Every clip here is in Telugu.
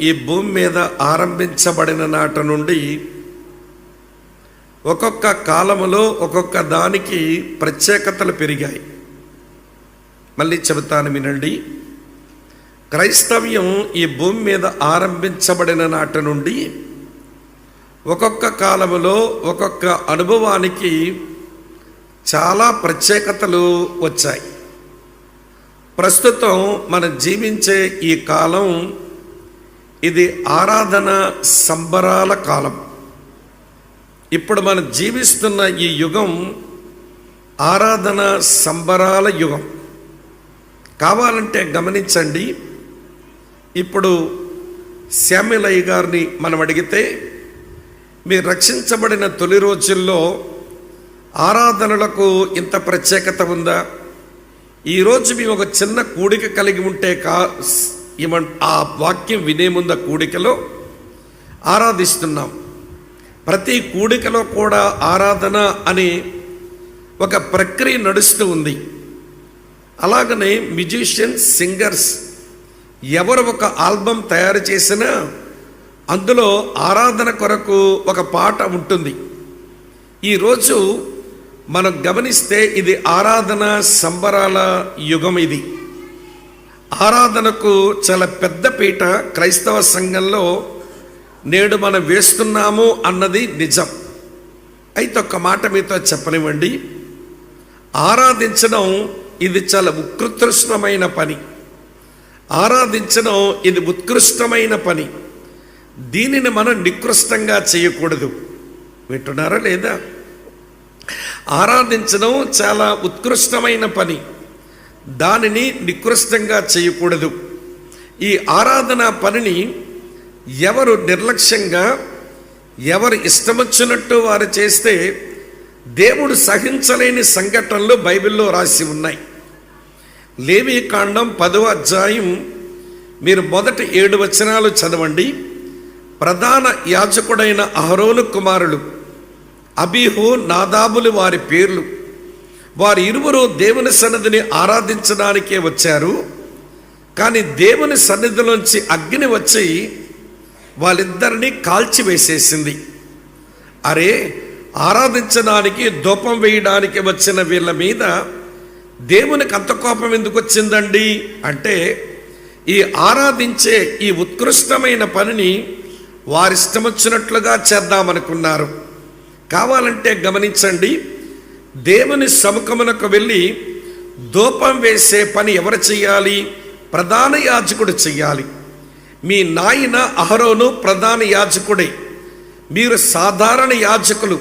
ఈ భూమి మీద ఆరంభించబడిన నాట నుండి ఒక్కొక్క కాలములో ఒక్కొక్క దానికి ప్రత్యేకతలు పెరిగాయి. మళ్ళీ చెబుతాను వినండి. క్రైస్తవ్యం ఈ భూమి మీద ఆరంభించబడిన నాటి నుండి ఒక్కొక్క కాలములో ఒక్కొక్క అనుభవానికి చాలా ప్రత్యేకతలు వచ్చాయి. ప్రస్తుతం మనం జీవించే ఈ కాలం ఇది ఆరాధన సంబరాల కాలం. ఇప్పుడు మనం జీవిస్తున్న ఈ యుగం ఆరాధన సంబరాల యుగం. కావాలంటే గమనించండి ఇప్పుడు శ్యామిలయ్య గారిని మనం అడిగితే మీరు రక్షించబడిన తొలి రోజుల్లో ఆరాధనలకు ఇంత ప్రత్యేకత ఉందా? ఈరోజు మేము ఒక చిన్న కూడిక కలిగి ఉంటే కా ఏమన్ ఆ వాక్యం వినే ముందు కూడికలో ఆరాధిస్తున్నాం. ప్రతి కూడికలో కూడా ఆరాధన అనే ఒక ప్రక్రియ నడుస్తూ ఉంది. అలాగనే మ్యూజిషియన్స్ సింగర్స్ ఎవరు ఒక ఆల్బమ్ తయారు చేసినా అందులో ఆరాధన కొరకు ఒక పాట ఉంటుంది. ఈరోజు మనం గమనిస్తే ఇది ఆరాధన సంబరాల యుగం ఇది. ఆరాధనకు చాలా పెద్ద పీట క్రైస్తవ సంఘంలో నేడు మనం వేస్తున్నాము అన్నది నిజం. అయితే ఒక మాట మీతో చెప్పనివ్వండి. ఆరాధించడం ఇది చాలా ఉత్కృష్టమైన పని. ఆరాధించడం ఇది ఉత్కృష్టమైన పని. దీనిని మనం నికృష్టంగా చేయకూడదు. వింటున్నారా లేదా? ఆరాధించడం చాలా ఉత్కృష్టమైన పని. దానిని నికృష్టంగా చేయకూడదు. ఈ ఆరాధన పనిని ఎవరు నిర్లక్ష్యంగా ఎవరు ఇష్టమొచ్చినట్టు వారు చేస్తే దేవుడు సహించలేని సంఘటనలు బైబిల్లో రాసి ఉన్నాయి. లేవి కాండం పదవ అధ్యాయం మీరు మొదటి ఏడు వచనాలు చదవండి. ప్రధాన యాజకుడైన అహరోను కుమారులు అబీహు నాదాబులు వారి పేర్లు. వారి ఇరువురు దేవుని సన్నిధిని ఆరాధించడానికే వచ్చారు. కానీ దేవుని సన్నిధిలోంచి అగ్ని వచ్చి వాళ్ళిద్దరిని కాల్చివేసేసింది. అరే ఆరాధించడానికి దూపం వేయడానికి వచ్చిన వీళ్ళ మీద దేవునికి అంత కోపం ఎందుకు వచ్చిందండి? అంటే ఈ ఆరాధించే ఈ ఉత్కృష్టమైన పనిని వారిష్టమొచ్చినట్లుగా చేద్దామనుకున్నారు. కావాలంటే గమనించండి దేవుని సముఖమునకు వెళ్ళి దూపం వేసే పని ఎవరు చేయాలి ప్రధాన యాజకుడు చెయ్యాలి. మీ నాయన అహరోను ప్రధాన యాజకుడే. మీరు సాధారణ యాజకులు.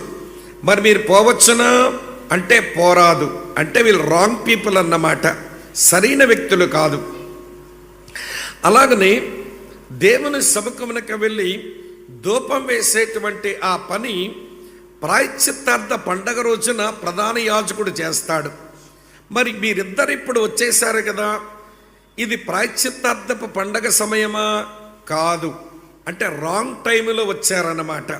మరి మీరు పోవచ్చునా? అంటే పోరాదు. అంటే వీళ్ళు రాంగ్ పీపుల్ అన్నమాట. సరైన వ్యక్తులు కాదు. అలాగనే దేవుని సముఖమునకు వెళ్ళి ధూపం వేసేటువంటి ఆ పని ప్రాయశ్చిత్తార్థ పండగ రోజున ప్రధాన యాజకుడు చేస్తాడు. మరి మీరిద్దరు ఇప్పుడు వచ్చేసారు కదా. ఇది ప్రాయశ్చిత్తార్థపు పండగ సమయమా? కాదు. అంటే రాంగ్ టైంలో వచ్చారన్నమాట.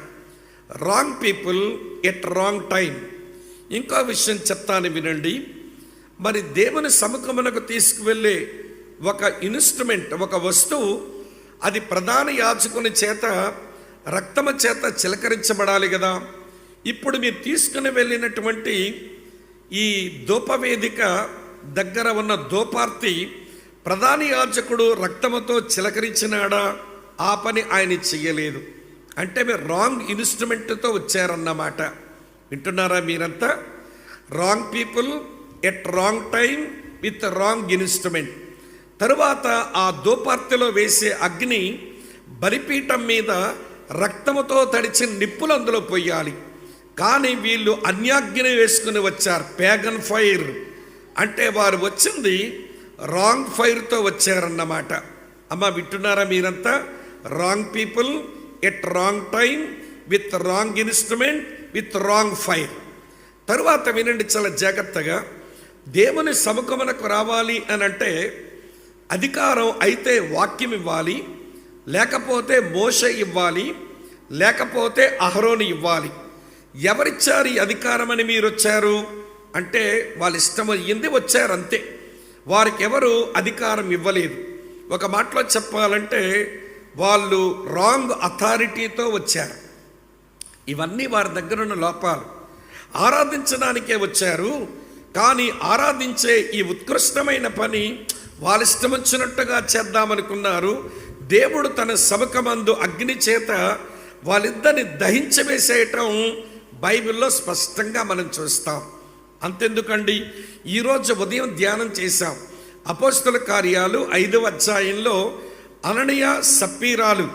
Wrong people at wrong time ఇంకో విషయం చెప్తాను వినండి. మరి దేవుని సముఖమునకు తీసుకువెళ్ళే ఒక ఇన్స్ట్రుమెంట్ ఒక వస్తువు అది ప్రధాన యాచకుని చేత రక్తము చేత చిలకరించబడాలి కదా. ఇప్పుడు మీరు తీసుకుని వెళ్ళినటువంటి ఈ ధూపవేదిక దగ్గర ఉన్న ధూపార్తి ప్రధాని యాజకుడు రక్తముతో చిలకరించినాడా? ఆ పని ఆయన చెయ్యలేదు. అంటే మీరు రాంగ్ ఇన్స్ట్రుమెంట్తో వచ్చారన్నమాట. వింటున్నారా మీరంతా? Wrong people at wrong time with wrong instrument తరువాత ఆ దోపార్తిలో వేసే అగ్ని బలిపీఠం మీద రక్తముతో తడిచిన నిప్పులు అందులో పొయ్యాలి కానీ వీళ్ళు అన్యాగ్ని వేసుకుని వచ్చారు పేగన్ ఫైర్ అంటే వారు వచ్చింది రాంగ్ ఫైర్తో వచ్చారన్నమాట. అమ్మ వింటున్నారా మీరంతా? Wrong people at wrong time with wrong instrument with wrong fire తరువాత వినండి చాలా జాగ్రత్తగా దేవుని సముఖమునకు రావాలి అని అంటే అధికారం అయితే వాక్యం ఇవ్వాలి లేకపోతే మోష ఇవ్వాలి లేకపోతే అహరోని ఇవ్వాలి. ఎవరిచ్చారు ఈ అధికారం అని మీరు వచ్చారు అంటే వాళ్ళ ఇష్టం అయ్యింది వచ్చారు అంతే వారికి ఎవరు అధికారం ఇవ్వలేదు. ఒక మాటలో చెప్పాలంటే వాళ్ళు రాంగ్ అథారిటీతో వచ్చారు. ఇవన్నీ వారి దగ్గర ఉన్న లోపాలు. ఆరాధించడానికే వచ్చారు. కానీ ఆరాధించే ఈ ఉత్కృష్టమైన పని వాళ్ళ ఇష్టం వచ్చినట్టుగా చేద్దామనుకున్నారు. దేవుడు తన సభకమందు అగ్ని చేత వాళ్ళిద్దరిని దహించవేసేయటం బైబిల్లో స్పష్టంగా మనం చూస్తాం. అంతెందుకండి? ఈరోజు ఉదయం ధ్యానం చేశాం. అపోస్తుల కార్యాలు ఐదవ అధ్యాయంలో అననీయ సప్పీరాలు